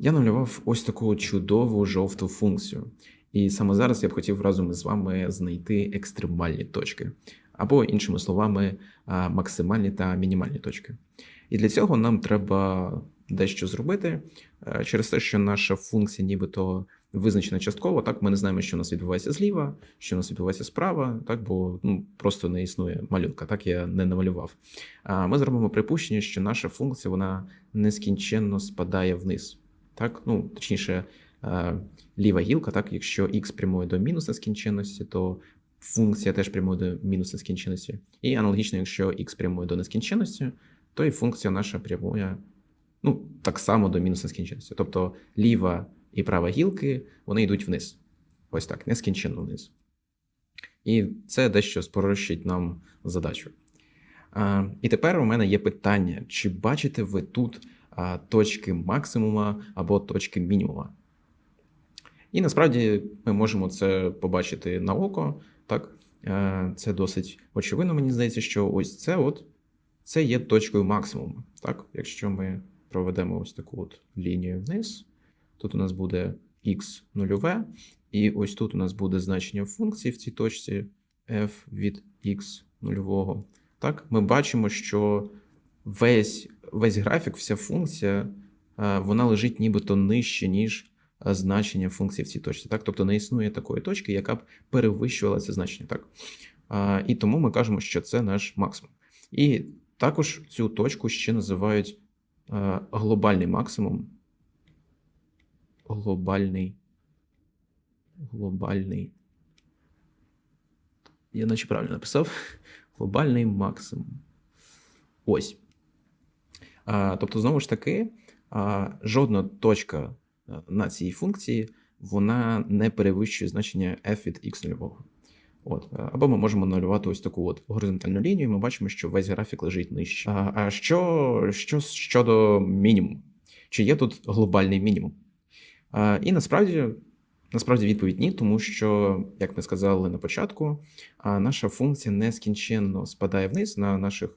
Я намалював ось таку чудову жовту функцію. І саме зараз я б хотів разом із вами знайти екстремальні точки, або, іншими словами, максимальні та мінімальні точки. І для цього нам треба дещо зробити через те, що наша функція нібито визначена частково, так ми не знаємо, що у нас відбувається зліва, що у нас відбувається справа, так бо ну, просто не існує малюнка, так я не намалював. А ми зробимо припущення, що наша функція вона нескінченно спадає вниз. Так, ну точніше, е, ліва гілка, так, якщо x прямує до мінус нескінченності, то функція теж прямує до мінус нескінченності. І аналогічно, якщо x прямує до нескінченності, то і функція наша прямує ну, так само до мінус нескінченності. Тобто ліва і права гілки вони йдуть вниз. Ось так, нескінченно вниз. І це дещо спрощить нам задачу. А, і тепер у мене є питання: чи бачите ви тут точки максимума або точки мінімума? І насправді ми можемо це побачити на око. Так? Е, Це досить очевидно, мені здається, що ось це от це є точкою максимуму. Так? Якщо ми проведемо ось таку от лінію вниз, тут у нас буде x нульове, і ось тут у нас буде значення функції в цій точці f від x нульового. Так, ми бачимо, що весь, весь графік, вся функція, е, вона лежить нібито нижче, ніж е, значення функції в цій точці. Так? Тобто не існує такої точки, яка б перевищувала це значення. Так? І тому ми кажемо, що це наш максимум. І також цю точку ще називають е, глобальний максимум. Глобальний. Глобальний. Я наче правильно написав. Глобальний максимум. Ось. Тобто, знову ж таки, жодна точка на цій функції вона не перевищує значення f від x нульового. От. Або ми можемо малювати ось таку от горизонтальну лінію, і ми бачимо, що весь графік лежить нижче. А, що, що щодо мінімуму? Чи є тут глобальний мінімум? А, і насправді. Насправді відповідь ні, тому що, як ми сказали на початку, наша функція нескінченно спадає вниз на наших е,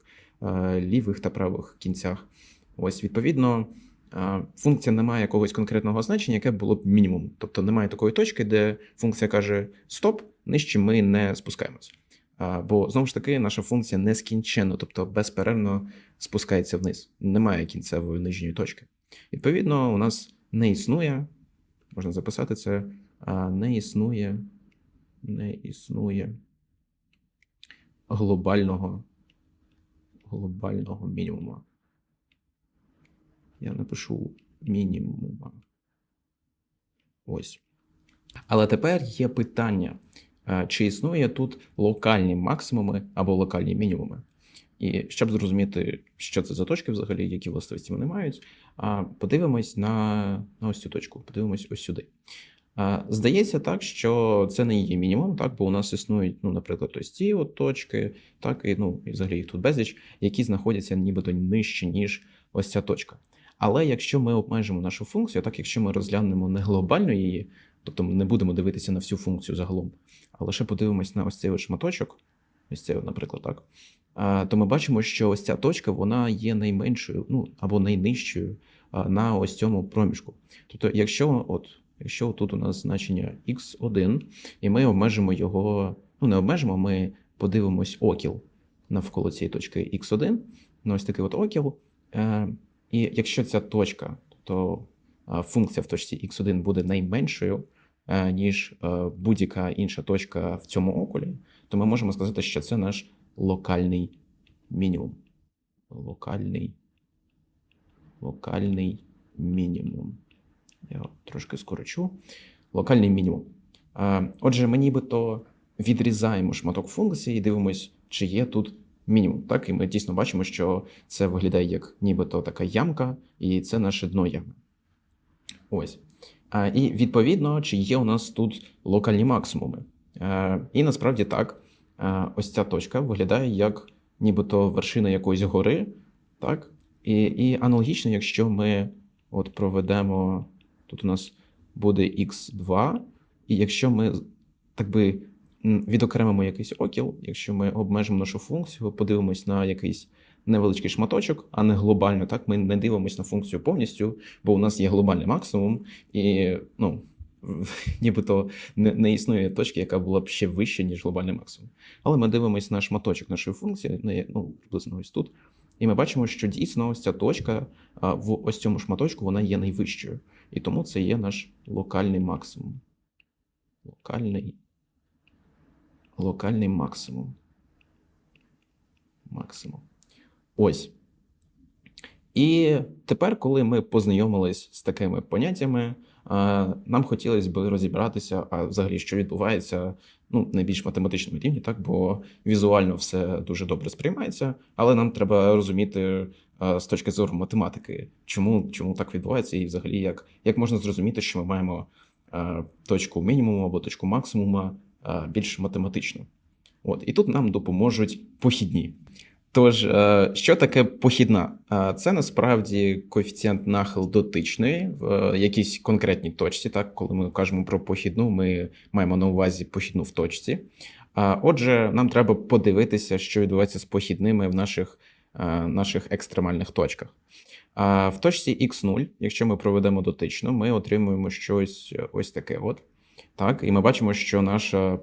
лівих та правих кінцях. Ось, відповідно, е, функція не має якогось конкретного значення, яке було б мінімум. Тобто немає такої точки, де функція каже стоп, нижче ми не спускаємось. Бо знову ж таки, наша функція нескінченно, тобто безперервно спускається вниз. Немає кінцевої нижньої точки. Відповідно, у нас не існує, можна записати це, не існує, не існує глобального, глобального мінімума. Я напишу мінімума. Ось. Але тепер є питання, чи існує тут локальні максимуми або локальні мінімуми. І щоб зрозуміти, що це за точки взагалі, які властивості вони мають, подивимось на, на ось цю точку, подивимось ось сюди. Здається так, що це не є мінімум, так, бо у нас існують, ну, наприклад, ось ці от точки, так, і ну, і взагалі їх тут безліч, які знаходяться нібито нижче, ніж ось ця точка. Але якщо ми обмежимо нашу функцію, так якщо ми розглянемо не глобально її, тобто ми не будемо дивитися на всю функцію загалом, а лише подивимось на ось цей шматочок, ось цей, наприклад, так, то ми бачимо, що ось ця точка вона є найменшою, ну або найнижчою на ось цьому проміжку. Тобто, якщо от. Якщо тут у нас значення x1, і ми обмежимо його, ну не обмежимо, ми подивимось окіл навколо цієї точки x1, ну ось такий от окіл. Е, І якщо ця точка, то функція в точці x1 буде найменшою, е, ніж е, будь-яка інша точка в цьому окулі, то ми можемо сказати, що це наш локальний мінімум. Локальний, локальний мінімум. Я трошки скорочу. Локальний мінімум. Отже, ми нібито відрізаємо шматок функції і дивимось, чи є тут мінімум. Так, і ми дійсно бачимо, що це виглядає як нібито така ямка, і це наше дно ями. Ось. І відповідно, чи є у нас тут локальні максимуми. І насправді так, ось ця точка виглядає як нібито вершина якоїсь гори. Так? І, І аналогічно, якщо ми от проведемо. Тут у нас буде x2, і якщо ми так би відокремимо якийсь окіл, якщо ми обмежимо нашу функцію, подивимось на якийсь невеличкий шматочок, а не глобально. Так, ми не дивимося на функцію повністю, бо у нас є глобальний максимум, і ну, нібито не, не існує точки, яка була б ще вища, ніж глобальний максимум. Але ми дивимося на шматочок нашої функції, ну, приблизно ось тут. І ми бачимо, що дійсно ось ця точка в ось цьому шматочку вона є найвищою. І тому це є наш локальний максимум. Локальний. Локальний максимум. Максимум. Ось. І тепер, коли ми познайомились з такими поняттями, нам хотілося б розібратися, а взагалі, що відбувається ну, на більш математичному рівні, так, бо візуально все дуже добре сприймається, але нам треба розуміти з точки зору математики, чому, чому так відбувається, і взагалі як, як можна зрозуміти, що ми маємо точку мінімуму або точку максимума більш математично. От, і тут нам допоможуть похідні. Тож, е, що таке похідна? Е, Це насправді коефіцієнт нахил дотичної в е, якійсь конкретній точці. Так, коли ми кажемо про похідну, ми маємо на увазі похідну в точці. Отже, нам треба подивитися, що відбувається з похідними в наших, наших екстремальних точках. А В точці x0, якщо ми проведемо дотично, ми отримуємо щось ось таке. От. Так, і ми бачимо, що наша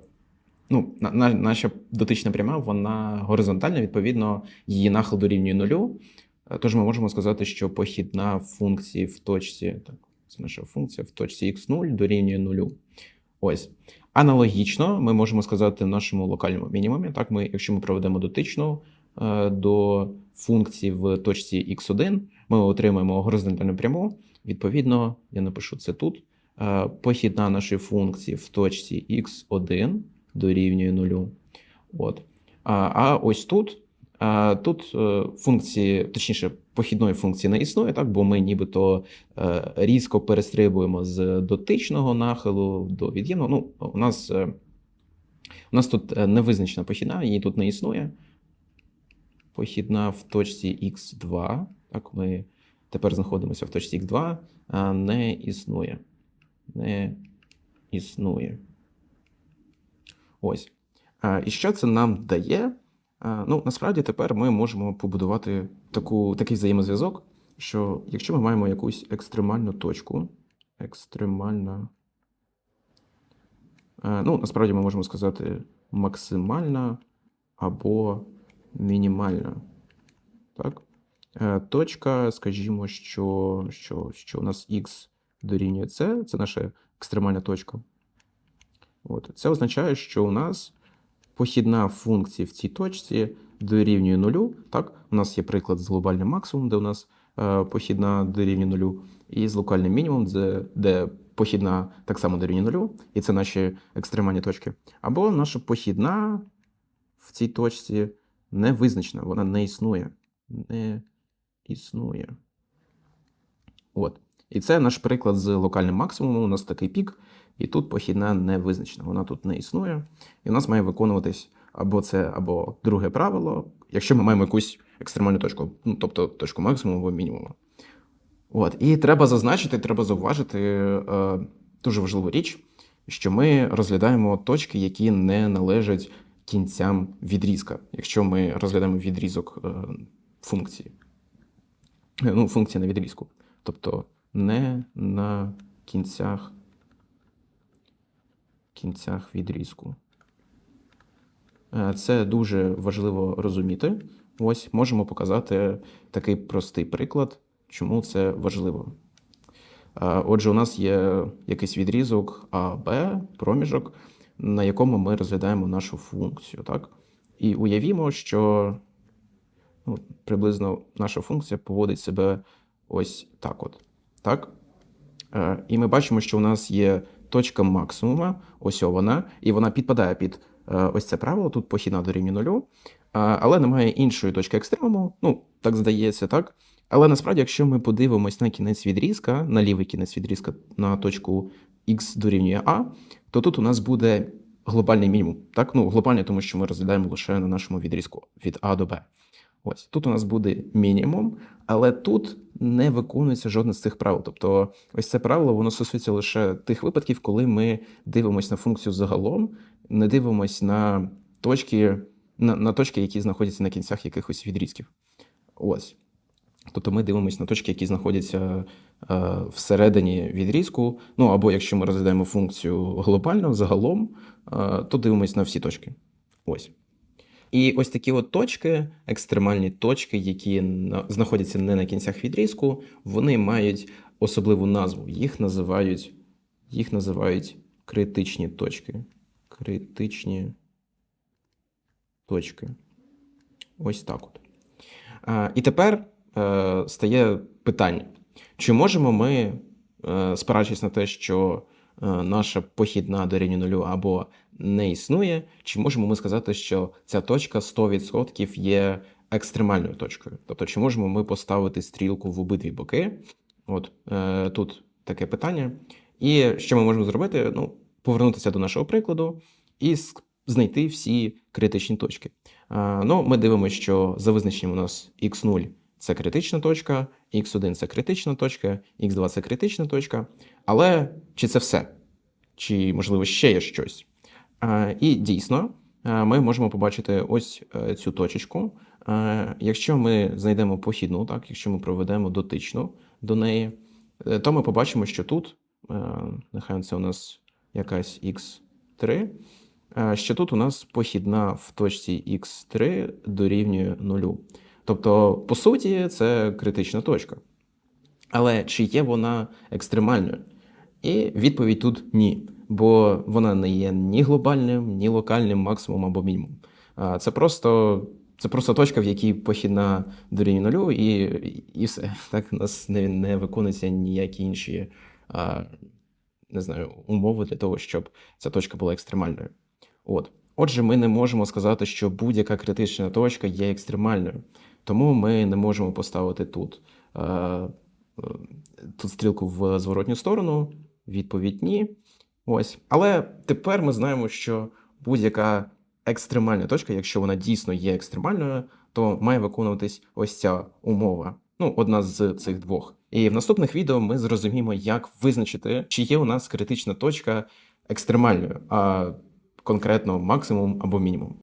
ну, на, на, наша дотична пряма, вона горизонтальна, відповідно, її нахил дорівнює нулю. Е, Тож ми можемо сказати, що похідна функції в точці, так, це наша функція в точці x0 дорівнює нулю. Ось. Аналогічно, ми можемо сказати в нашому локальному мінімумі. Так, ми, якщо ми проведемо дотичну е, до функції в точці x1, ми отримаємо горизонтальну пряму. Відповідно, я напишу це тут. Е, похідна нашої функції в точці x1 дорівнює нулю. От. А а ось тут а, тут е, функції, точніше, похідної функції не існує, так, бо ми нібито е, різко перестрибуємо з дотичного нахилу до від'ємного. Ну, у нас е, у нас тут невизначена похідна, її тут не існує. Похідна в точці x2. Так, ми тепер знаходимося в точці x2, а не існує. Не існує. Ось. І що це нам дає? Ну, насправді тепер ми можемо побудувати таку, такий взаємозв'язок, що якщо ми маємо якусь екстремальну точку, екстремальна. Ну, насправді ми можемо сказати максимальна або мінімальна. Так? Е, Точка, скажімо, що, що, що у нас x дорівнює c, це наша екстремальна точка. От. Це означає, що у нас похідна функція в цій точці дорівнює нулю. Так? У нас є приклад з глобальним максимумом, де у нас е, похідна дорівнює нулю, і з локальним мінімумом, де, де похідна так само дорівнює нулю, і це наші екстремальні точки. Або наша похідна в цій точці не визначена, вона не існує. Не існує. От. І це наш приклад з локальним максимумом. У нас такий пік. І тут похідна не визначена, вона тут не існує. І у нас має виконуватись або це, або друге правило, якщо ми маємо якусь екстремальну точку, ну, тобто точку максимуму або мінімуму. От. І треба зазначити, треба зауважити е, дуже важливу річ, що ми розглядаємо точки, які не належать кінцям відрізка, якщо ми розглядаємо відрізок е, функції. Ну, функція на відрізку. Тобто не на кінцях кінцях відрізку. Е, Це дуже важливо розуміти. Ось можемо показати такий простий приклад, чому це важливо. Е, Отже, у нас є якийсь відрізок А, Б, проміжок, на якому ми розглядаємо нашу функцію. Так? І уявімо, що ну, приблизно наша функція поводить себе ось так. от. Так? Е, І ми бачимо, що у нас є точка максимума, ось вона, і вона підпадає під е, ось це правило, тут похідна дорівнює нулю, але немає іншої точки екстремуму, ну, так здається, так? Але насправді, якщо ми подивимось на кінець відрізка, на лівий кінець відрізка на точку x дорівнює А, то тут у нас буде глобальний мінімум. Так? Ну, глобальний, тому що ми розглядаємо лише на нашому відрізку від А до Б. Ось тут у нас буде мінімум, але тут не виконується жодне з цих правил. Тобто, ось це правило воно стосується лише тих випадків, коли ми дивимося на функцію загалом, не дивимося на точки, на, на точки, які знаходяться на кінцях якихось відрізків. Ось. Тобто ми дивимося на точки, які знаходяться е, всередині відрізку. Ну або якщо ми розглядаємо функцію глобально загалом, е, то дивимося на всі точки. Ось. І ось такі от точки, екстремальні точки, які знаходяться не на кінцях відрізку, вони мають особливу назву. Їх називають, їх називають критичні точки. Критичні точки. Ось так от. І тепер е, стає питання: чи можемо ми, е, спираючись на те, що е, наша похідна дорівнює нулю або не існує, чи можемо ми сказати, що ця точка 100% є екстремальною точкою? Тобто, чи можемо ми поставити стрілку в обидві боки? От е, тут таке питання. І що ми можемо зробити? Ну, повернутися до нашого прикладу і знайти всі критичні точки. А, Ну, ми дивимося, що за визначенням у нас x0 це критична точка, x1 це критична точка, x2 це критична точка. Але чи це все? Чи, можливо, ще є щось? А, І дійсно, ми можемо побачити ось е, цю точечку. Якщо ми знайдемо похідну, так, якщо ми проведемо дотичну до неї, е, то ми побачимо, що тут, е, нехай це у нас якась x3, е, що тут у нас похідна в точці x3 дорівнює нулю. Тобто, по суті, це критична точка. Але чи є вона екстремальною? І відповідь тут ні, бо вона не є ні глобальним, ні локальним максимумом або мінімум. Це просто, це просто точка, в якій похідна дорівнює нулю, і, і все. Так, у нас не, не виконуються ніякі інші а, не знаю, умови для того, щоб ця точка була екстремальною. От. Отже, ми не можемо сказати, що будь-яка критична точка є екстремальною. Тому ми не можемо поставити тут, тут стрілку в зворотню сторону, відповідь ні. Ось. Але тепер ми знаємо, що будь-яка екстремальна точка, якщо вона дійсно є екстремальною, то має виконуватись ось ця умова. Ну, одна з цих двох. І в наступних відео ми зрозуміємо, як визначити, чи є у нас критична точка екстремальною, а конкретно максимум або мінімум.